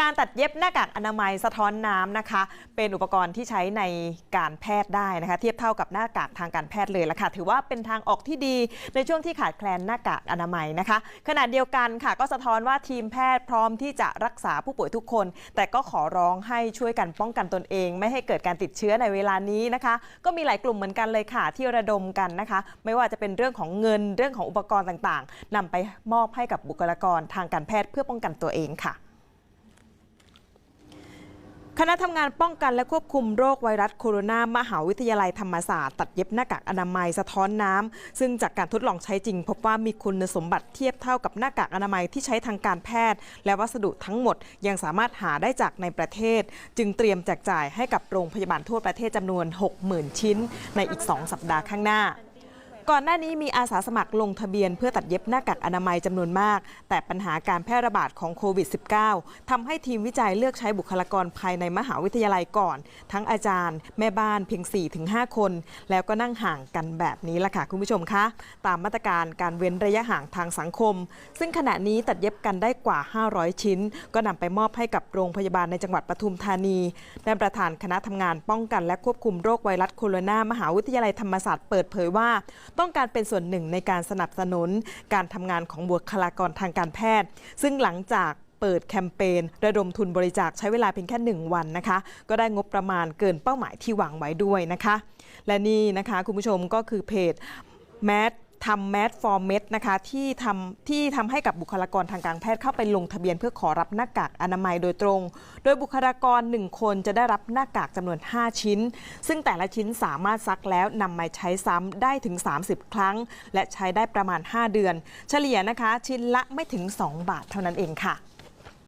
การตัดเย็บหน้ากากอนามัยสะท้อนน้ำนะคะ เป็นอุปกรณ์ที่ใช้ในการแพทย์ได้นะคะ เทียบเท่ากับหน้ากากทางการแพทย์เลยละค่ะ ถือว่าเป็นทางออกที่ดีในช่วงที่ขาดแคลนหน้ากากอนามัยนะคะ ขณะเดียวกันค่ะก็สะท้อนว่าทีมแพทย์พร้อมที่จะรักษาผู้ป่วยทุกคน แต่ก็ขอร้องให้ช่วยกันป้องกันตนเอง ไม่ให้เกิดการติดเชื้อในเวลานี้นะคะ ก็มีหลายกลุ่มเหมือนกันเลยค่ะที่ระดมกันนะคะ ไม่ว่าจะเป็นเรื่องของเงินเรื่องของอุปกรณ์ต่างๆนำไปมอบให้กับบุคลากรทางการแพทย์เพื่อป้องกันตัวเองค่ะ คณะทำงานป้องกันและควบคุมโรคไวรัสโคโรนามหาวิทยาลัยธรรมศาสตร์ ตัดเย็บหน้ากากอนามัยสะท้อนน้ำ ซึ่งจากการทดลองใช้จริง พบว่ามีคุณสมบัติเทียบเท่ากับหน้ากากอนามัยที่ใช้ทางการแพทย์ และวัสดุทั้งหมดยังสามารถหาได้จากในประเทศ จึงเตรียมแจกจ่ายให้กับโรงพยาบาลทั่วประเทศจำนวน 60,000 ชิ้น ในอีก 2 สัปดาห์ข้างหน้า ก่อนหน้านี้มีอาสาสมัครลงทะเบียนเพื่อตัดเย็บหน้ากากอนามัยจำนวนมาก แต่ปัญหาการแพร่ระบาดของโควิด -19 ทำให้ทีมวิจัยเลือกใช้บุคลากรภายในมหาวิทยาลัยก่อน ทั้งอาจารย์ แม่บ้านเพียง 4-5 คน แล้วก็นั่งห่างกันแบบนี้ละค่ะคุณผู้ชมคะตามมาตรการการเว้นระยะห่างทางสังคม ซึ่งขณะนี้ตัดเย็บกันได้กว่า 500 ชิ้น ก็นำไปมอบให้กับโรงพยาบาลในจังหวัดปทุมธานีด้านประธานคณะทำงานป้องกันและควบคุมโรคไวรัสโคโรนามหาวิทยาลัยธรรมศาสตร์เปิดเผยว่าต้องการเป็นส่วนหนึ่งในการสนับสนุน การทำงานของบุคลากรทางการแพทย์ ซึ่งหลังจากเปิดแคมเปญระดมทุนบริจาคใช้เวลาเพียงแค่ 1 วันนะคะ ก็ได้งบประมาณเกินเป้าหมายที่วางไว้ด้วยนะคะ และนี่นะคะคุณผู้ชมก็คือเพจแมท ทำแมสฟอร์เมดนะคะที่ทำที่ทำให้กับบุคลากรทางการแพทย์เข้าไปลงทะเบียนเพื่อขอรับหน้ากากอนามัยโดยตรง โดยบุคลากร 1 คนจะได้รับหน้ากากจำนวน 5 ชิ้น ซึ่งแต่ละชิ้นสามารถซักแล้วนำมาใช้ซ้ำได้ถึง 30 ครั้ง และใช้ได้ประมาณ 5 เดือน เฉลี่ยนะคะ ชิ้นละไม่ถึง 2 บาทเท่านั้นเองค่ะ